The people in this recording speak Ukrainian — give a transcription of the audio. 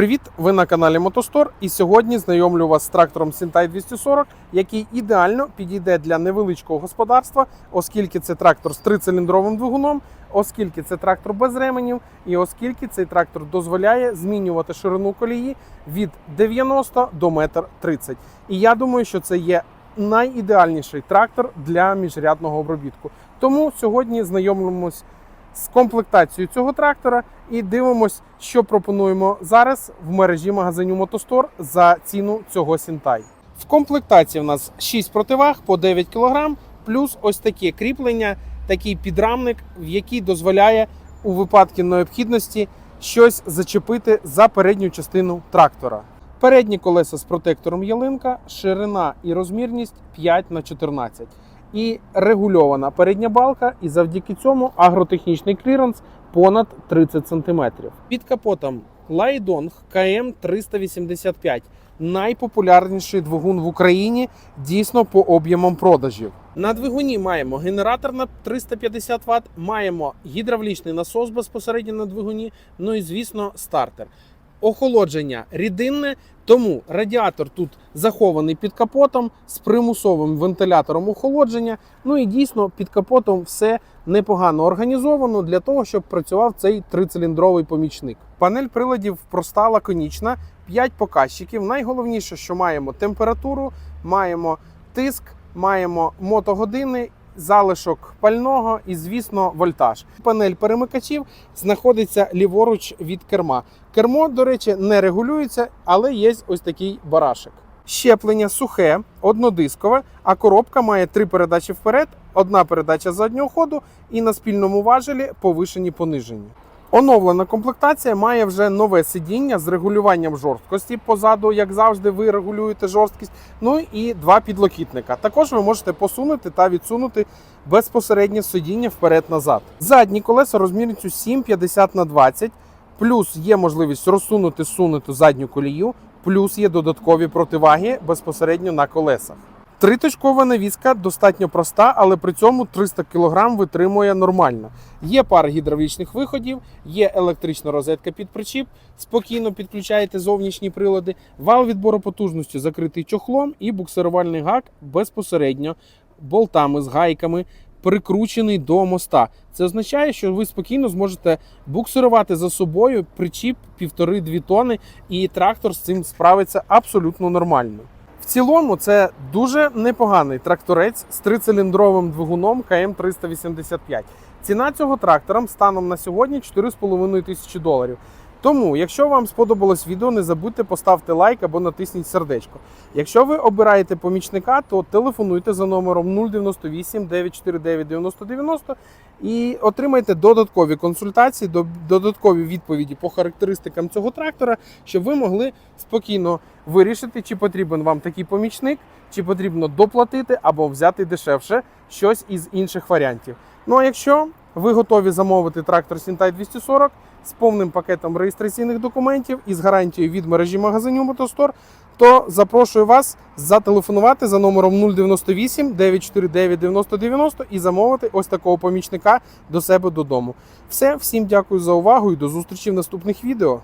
Привіт! Ви на каналі Мотостор. І сьогодні знайомлю вас з трактором Сінтай 240, який ідеально підійде для невеличкого господарства, оскільки це трактор з трициліндровим двигуном, оскільки це трактор без ременів, і оскільки цей трактор дозволяє змінювати ширину колії від 90 до 1,30 м. І я думаю, що це є найідеальніший трактор для міжрядного обробітку. Тому сьогодні знайомимось з комплектацією цього трактора і дивимось, що пропонуємо зараз в мережі магазинів Мотостор за ціну цього Сінтай. В комплектації в нас 6 противаг по 9 кг, плюс ось таке кріплення, такий підрамник, в який дозволяє у випадку необхідності щось зачепити за передню частину трактора. Передні колеса з протектором ялинка, ширина і розмірність 5 на 14 і регульована передня балка, і завдяки цьому агротехнічний кліренс понад 30 см. Під капотом Лайдонг КМ 385 найпопулярніший двигун в Україні дійсно по об'ємам продажів. На двигуні маємо генератор на 350 Вт, маємо гідравлічний насос безпосередньо на двигуні, ну і звісно стартер. Охолодження рідинне, тому радіатор тут захований під капотом з примусовим вентилятором охолодження. Ну і дійсно під капотом все непогано організовано для того, щоб працював цей трициліндровий помічник. Панель приладів проста, лаконічна, 5 показчиків. Найголовніше, що маємо температуру, маємо тиск, маємо мотогодини. Залишок пального і, звісно, вольтаж. Панель перемикачів знаходиться ліворуч від керма. Кермо, до речі, не регулюється, але є ось такий барашек. Щеплення сухе, однодискове, а коробка має три передачі вперед, одна передача заднього ходу і на спільному важелі повишені понижені. Оновлена комплектація має вже нове сидіння з регулюванням жорсткості. Позаду, як завжди, ви регулюєте жорсткість. Ну і два підлокітника. Також ви можете посунути та відсунути безпосереднє сидіння вперед-назад. Задні колеса розмірністю 7,50 на 20 Плюс є можливість розсунути сунути задню колію, плюс є додаткові противаги безпосередньо на колесах. Триточкова навіска достатньо проста, але при цьому 300 кг витримує нормально. Є пара гідравлічних виходів, є електрична розетка під причіп, спокійно підключаєте зовнішні прилади, вал відбору потужності закритий чохлом і буксирувальний гак безпосередньо болтами з гайками прикручений до моста. Це означає, що ви спокійно зможете буксирувати за собою причіп 1,5-2 тони, і трактор з цим справиться абсолютно нормально. В цілому це дуже непоганий тракторець з трициліндровим двигуном КМ 385. Ціна цього трактора станом на сьогодні 4,5 тисячі доларів. Тому, якщо вам сподобалось відео, не забудьте поставити лайк або натисніть сердечко. Якщо ви обираєте помічника, то телефонуйте за номером 098 949 9090 і отримайте додаткові консультації, додаткові відповіді по характеристикам цього трактора, щоб ви могли спокійно вирішити, чи потрібен вам такий помічник, чи потрібно доплатити або взяти дешевше щось із інших варіантів. Ну а якщо ви готові замовити трактор Сінтай 240 з повним пакетом реєстраційних документів і з гарантією від мережі магазинів Мотостор, то запрошую вас зателефонувати за номером 098 949 9090 і замовити ось такого помічника до себе додому. Все, всім дякую за увагу і до зустрічі в наступних відео.